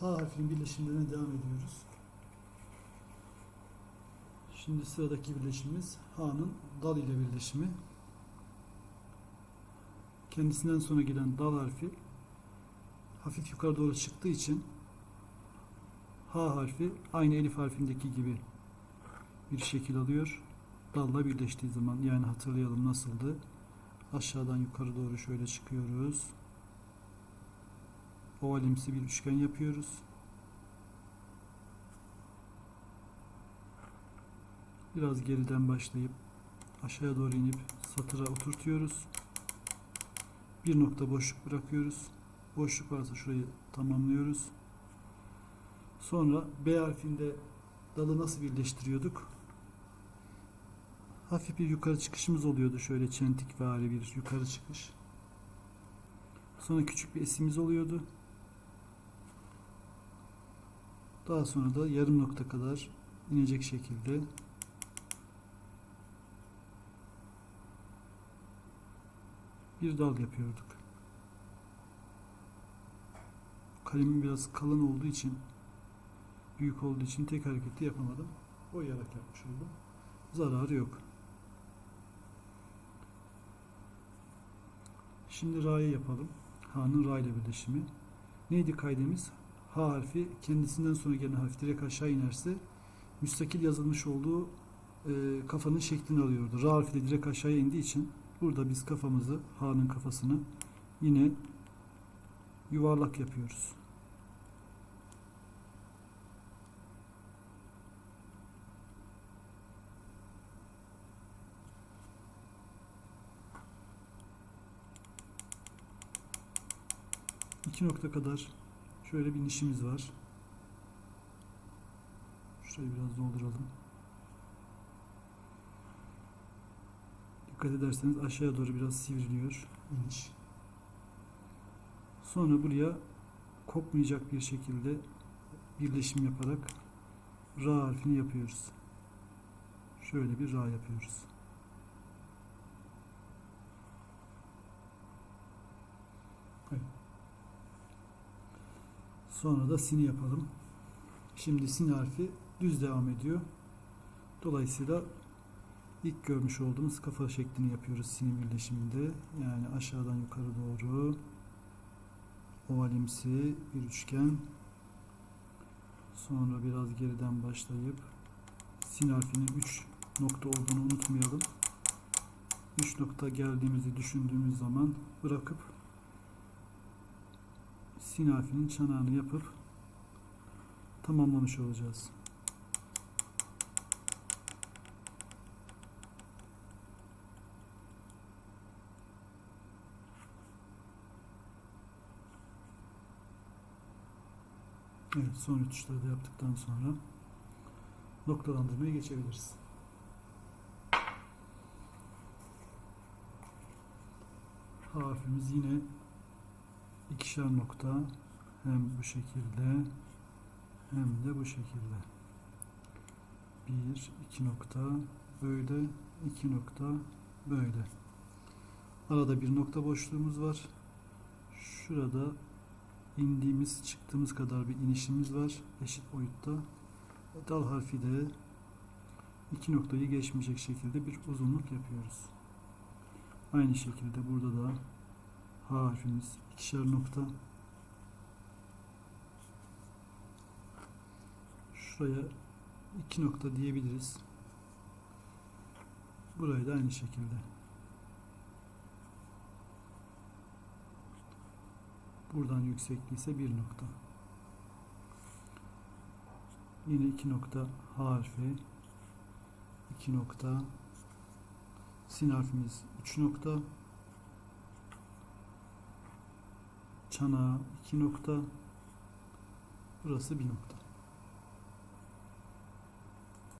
H harfinin birleşimlerine devam ediyoruz. Şimdi sıradaki birleşimimiz H'nın dal ile birleşimi. Kendisinden sonra gelen dal harfi hafif yukarı doğru çıktığı için H harfi aynı elif harfindeki gibi bir şekil alıyor. Dalla birleştiği zaman yani hatırlayalım nasıldı. Aşağıdan yukarı doğru şöyle çıkıyoruz. Ovalimsi bir üçgen yapıyoruz. Biraz geriden başlayıp aşağıya doğru inip satıra oturtuyoruz. Bir nokta boşluk bırakıyoruz. Boşluk varsa şurayı tamamlıyoruz. Sonra B harfinde dalı nasıl birleştiriyorduk? Hafif bir yukarı çıkışımız oluyordu. Şöyle çentik vari bir yukarı çıkış. Sonra küçük bir esimiz oluyordu. Daha sonra da yarım nokta kadar inecek şekilde bir dal yapıyorduk. Kalemim biraz kalın olduğu için büyük olduğu için tek hareketi yapamadım. Boyayarak yapmış oldum. Zararı yok. Şimdi ra'yı yapalım. H'nın ra ile birleşimi. Neydi kaydemiz? H harfi kendisinden sonra gelen harf direkt aşağı inerse müstakil yazılmış olduğu e, kafanın şeklini alıyordu. Ra harfi de direkt aşağıya indiği için burada biz kafamızı H'nın kafasını yine yuvarlak yapıyoruz. İki nokta kadar şöyle bir nişimiz var. Şurayı biraz dolduralım. Dikkat ederseniz aşağıya doğru biraz sivriliyor iniş. Sonra buraya kopmayacak bir şekilde birleşim yaparak ra harfini yapıyoruz. Şöyle bir ra yapıyoruz. Evet. Sonra da sini yapalım. Şimdi sin harfi düz devam ediyor. Dolayısıyla ilk görmüş olduğumuz kafa şeklini yapıyoruz sinin birleşiminde. Yani aşağıdan yukarı doğru ovalimsi bir üçgen. Sonra biraz geriden başlayıp sin harfinin 3 nokta olduğunu unutmayalım. 3 nokta geldiğimizi düşündüğümüz zaman bırakıp sin harfinin çanağını yapıp tamamlamış olacağız. Evet, son rütuşları da yaptıktan sonra noktalandırmaya geçebiliriz. Harfimiz yine ikişer nokta hem bu şekilde hem de bu şekilde. Bir, iki nokta böyle, iki nokta böyle. Arada bir nokta boşluğumuz var. Şurada indiğimiz, çıktığımız kadar bir inişimiz var. Eşit boyutta. Dal harfi de iki noktayı geçmeyecek şekilde bir uzunluk yapıyoruz. Aynı şekilde burada da Harfimiz ikişer nokta. Şuraya iki nokta diyebiliriz. Burayı da aynı şekilde. Buradan yüksekliği ise bir nokta. Yine iki nokta H harfi. iki nokta. Sin harfimiz üç nokta. Çanağı iki nokta. Burası bir nokta.